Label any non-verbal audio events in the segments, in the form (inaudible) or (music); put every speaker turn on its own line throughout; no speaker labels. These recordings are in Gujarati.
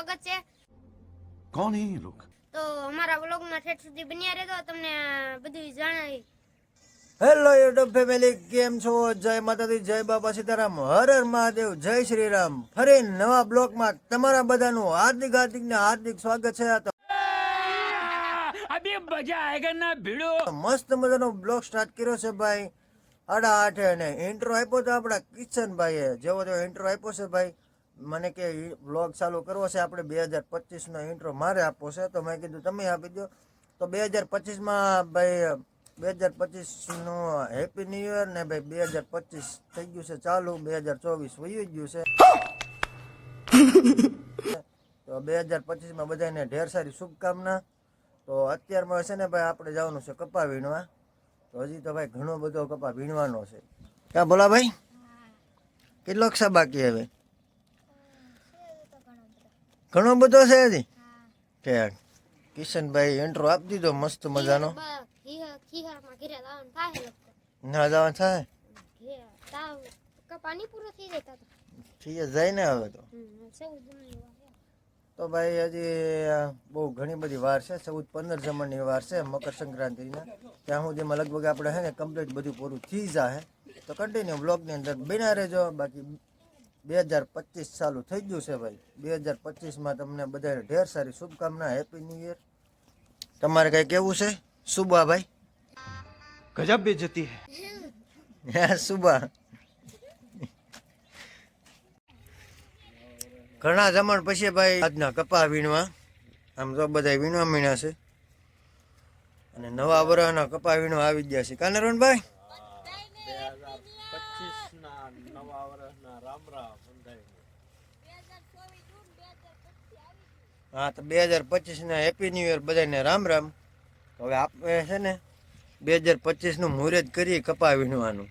સ્વાગત છે.
કોણ એ લોક?
તો અમારા વ્લોગમાં ઠેઠ સુધી બન્યા રહેજો તમને બધું જણાવી.
હેલો યુટ્યુબ ફેમિલી કેમ છો? જય માતાજી જય બાબા સીતારામ હર હર મહાદેવ જય શ્રી રામ ફરી નવા બ્લોગમાં તમારા બધાનું હાર્દિક હાર્દિક ને હાર્દિક સ્વાગત છે. આ તો મસ્ત મજાનો બ્લોક સ્ટાર્ટ કર્યો છે ભાઈ. અડા આઠે ને ઇન્ટ્રો આપ્યો તો આપણા કિશનભાઈએ. જેવો તેવો ઇન્ટ્રો આપ્યો છે ભાઈ. મને કે બ્લોગ ચાલુ કરવો છે આપણે બે હજાર પચીસનો ઇન્ટ્રો મારે આપવો છે તો મેં કીધું તમે આપી દો તો બે હજાર પચીસમાં ભાઈ બે હજાર પચીસનું હેપી ન્યૂ યર ને ભાઈ બે હજાર પચીસ થઈ ગયું છે ચાલુ બે હજાર ચોવીસ વયું ગયું છે. (laughs) તો બે હજાર પચીસમાં બધાને ઢેર સારી શુભકામના. તો અત્યારમાં છે ને ભાઈ આપણે જવાનું છે કપા વીણવા. તો હજી તો ભાઈ ઘણો બધો કપા વીણવાનો છે. ક્યાં બોલા ભાઈ? કેટલો ક્ષા બાકી હવે ઘણો બધો છે હજી. કે કિશનભાઈ એન્ટ્રો આપી દીધો મસ્ત મજાનો. ના જવાનું થાય?
જાય
ને હવે તો. તો ભાઈ હજી બહુ ઘણી બધી વાર છે ચૌદ પંદર જમણની વાર છે મકર સંક્રાંતિના. ત્યાં સુધીમાં લગભગ આપણે છે ને કમ્પ્લીટ બધું પૂરું થઈ જાય તો કન્ટિન્યુ બ્લોગની અંદર બિના રહેજો બાકી બે હજાર પચીસ ચાલુ થઈ ગયું છે ભાઈ. બે હજાર પચીસમાં તમને બધાને ઢેર સારી શુભકામના હેપી ન્યૂ યર તમારે કંઈ કેવું છે? સુબા ભાઈ.
ગજબ બે જતી
હે સુબા ઘણા જમણ પછી ભાઈ આજના કપા વીણવા. આમ તો બધા વીણવા મીણા છે. અને નવા વરહના કપા વીણવા આવી ગયા છે. કાનરવણભાઈ હા, તો બે હજાર પચીસના હેપી ન્યુ યર બધાને રામ રામ. હવે આપણે છે ને બે હજાર પચીસનું મુહૂર્ત કરીએ કપા વીણવાનું.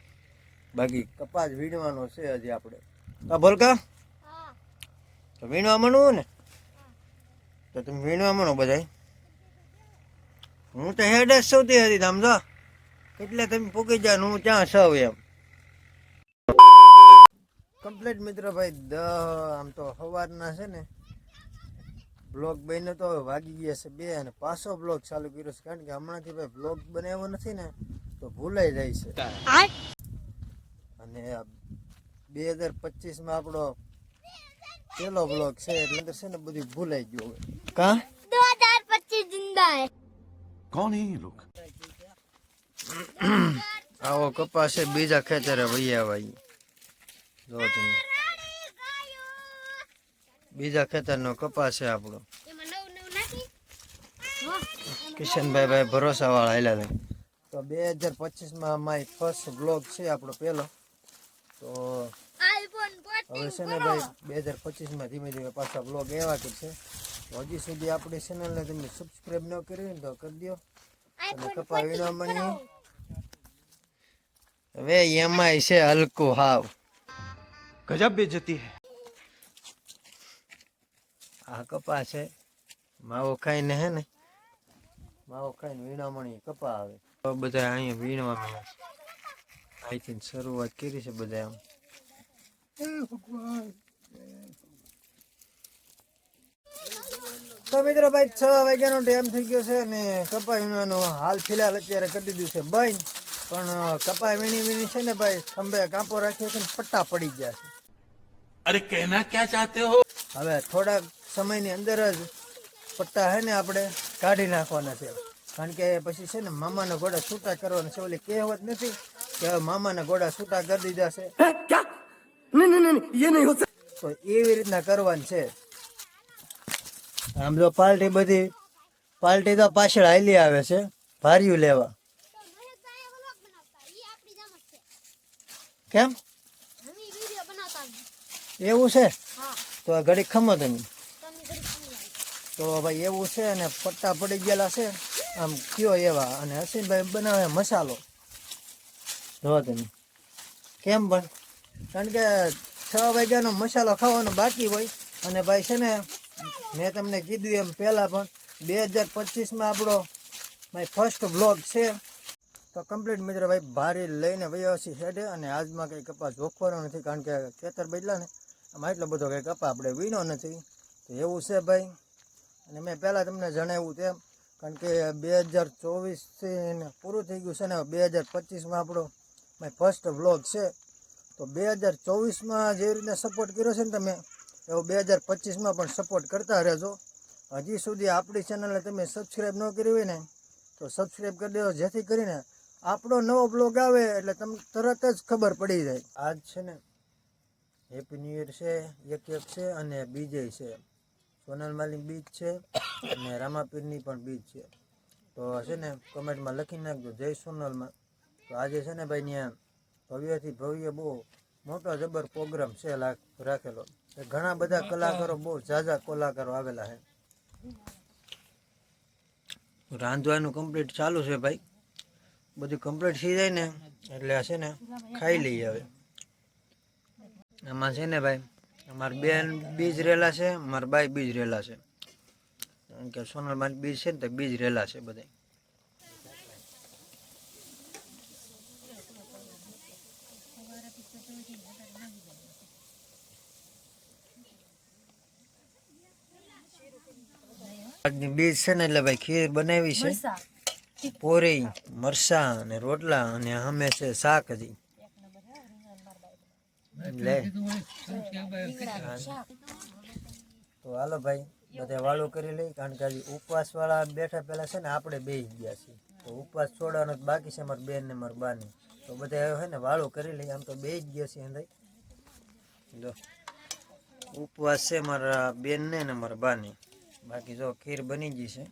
બાકી કપા જ વીણવાનો છે હજી આપણે. હા ભોલકા તો વીણવા માંડવું ને? તો તમે વીણવા માંડો બધાય. હું તો હેડ જ સૌથી હતી સમજો એટલે તમે પૂકી જાઓ હું ત્યાં સૌ એમ. કમ્પ્લીટ મિત્રો ભાઈ દ આમ તો સવારના છે ને બ્લોગ બન્યો તો વાગી ગયા છે બે અને પાછો બ્લોગ ચાલુ કર્યો છે. કારણ કે હમણાંથી ભાઈ બ્લોગ બનાવ્યો નથી ને તો ભૂલાઈ જાય છે. અને બે હજાર પચીસમાં આપણો પેલો બ્લોગ છે એટલે અંદર છે ને બધું ભૂલાઈ ગયું હવે. કા?
દો હજાર પચીસ જિંદા
આવો કપાસે બીજા ખેતરે વૈયા ભાઈ જો તમે. બીજા ખેતરનો કપાસ છે આપણો.
એમાં
કિશનભાઈ ભાઈ ભરોસા વાળા હેલા તો બે હજાર પચીસમાં માય ફર્સ્ટ બ્લોગ છે આપણો પેલો. તો હવે છે ને ભાઈ, બે હજાર પચીસમાં ધીમે ધીમે પાછા બ્લોગ એવા કે છે હજી સુધી આપણી ચેનલને તમે સબસ્ક્રાઈબ ન કરી તો કરી દો. અને કપા વિના મળી હવે એમાંય છે હલકું હાવ.
ગજબ બેજતી હે.
આ કપા છે માવો ખાઈને હે ને, માવો ખાઈને વીણામણી કપા આવે. બધા અહીંયા વીણવા મળ્યા છે. અહીંથી શરૂઆત કરી છે બધા એમ તો મિત્રો છ વાગ્યાનો ટાઈમ થઈ ગયો છે અને કપા વીણવાનો હાલ ફિલહાલ અત્યારે કરી દીધું છે બંધ પણ કપા વીણી વીણી છે ને ભાઈ, ખંભે કાંપો રાખ્યો છે ને પટ્ટા પડી ગયા છે.
अरे कहना क्या चाहते हो
હવે થોડાક સમયની અંદર જ પટ્ટા હે ને આપણે કાઢી નાખવાના છે કારણ કે પછી છે ને મામાના ઘોડા છૂટા કરવાના છે ઓલી કહેવત નથી કે હવે મામાના ઘોડા છૂટા કરી દીધા છે તો એવી રીતના કરવાનું છે આમ જો પાર્ટી બધી પાર્ટી તો પાછળ હાલી આવે છે ભાર્યું લેવા કેમ એવું છે? તો આ ઘડી ખમો તમે. તો ભાઈ એવું છે અને પટ્ટા પડી ગયેલા છે. આમ કયો એવા? અને હસીનભાઈ બનાવે મસાલો. જોવા તમે. કેમ પણ? કારણ કે છ વાગ્યાનો મસાલો ખાવાનો બાકી હોય. અને ભાઈ છે ને મેં તમને કીધું એમ પહેલાં પણ બે હજાર પચીસમાં આપણો ભાઈ ફર્સ્ટ બ્લોગ છે. તો કમ્પ્લીટ મિત્ર ભાઈ ભારી લઈને વયો છે હેડે. અને આજમાં કંઈ કપાસ જોખવાનો નથી કારણ કે ખેતર બદલા ને. આમાં એટલો બધો કંઈ કપા આપણે વીણો નથી. તો એવું છે ભાઈ. અને મેં પહેલાં તમને જણાવ્યું તેમ, કારણ કે બે હજાર ચોવીસથી પૂરું થઈ ગયું છે ને, બે હજાર પચીસમાં આપણો મેં ફર્સ્ટ વ્લોગ છે. તો બે હજાર ચોવીસમાં જે રીતે સપોર્ટ કર્યો છે ને તમે, એવો બે હજાર પચીસમાં પણ સપોર્ટ કરતા રહેજો. હજી સુધી આપણી ચેનલને તમે સબસ્ક્રાઈબ ન કરી હોય ને, તો સબસ્ક્રાઈબ કરી દેજો, જેથી કરીને આપણો નવો બ્લોગ આવે એટલે તમને તરત જ ખબર પડી જાય. આજ છે ને હેપી ન્યુ યર છે એક એક છે અને બીજે છે. સોનલ માલની બીજ છે અને રામાપીરની પણ બીજ છે. તો છે ને કમેન્ટમાં લખી નાખજો. જય સોનલમાં તો આજે છે ને ભાઈ ત્યાં ભવ્યથી ભવ્ય બહુ મોટો જબર પ્રોગ્રામ છે રાખેલો. ઘણા બધા કલાકારો બહુ ઝાઝા કલાકારો આવેલા છે. રાંધવાનું કમ્પ્લીટ ચાલુ છે ભાઈ. બધું કમ્પ્લીટ થઈ જાય ને એટલે છે ને ખાઈ લઈએ હવે. આમાં છે ને ભાઈ અમારા બેન બીજ રેલા છે મારા બાઈ બીજ રેલા છે. કારણ કે સોનલમાં બીજ છે ને તો બીજ રેલા છે બધા આજની બીજ છે ને એટલે ભાઈ ખીર બનાવી છે. પોરી મરસા અને રોટલા અને અમે છે શાક હજી. લે. તો હાલો ભાઈ, બધા વાળું કરી લઈ, કારણ કે હજી ઉપવાસ વાળા બેઠા પેલા છે ને, આપણે બે ગયા છીએ. તો ઉપવાસ છોડવાનો બાકી છે, મારા બેન ને મારા બાની. તો બધા છે ને વાળું કરી લઈ, આમ તો બે જ ગયા છીએ અંદર. જો, ઉપવાસ છે મારા બેન ને મારા બા બાકી જો ખીર બની ગઈ છે.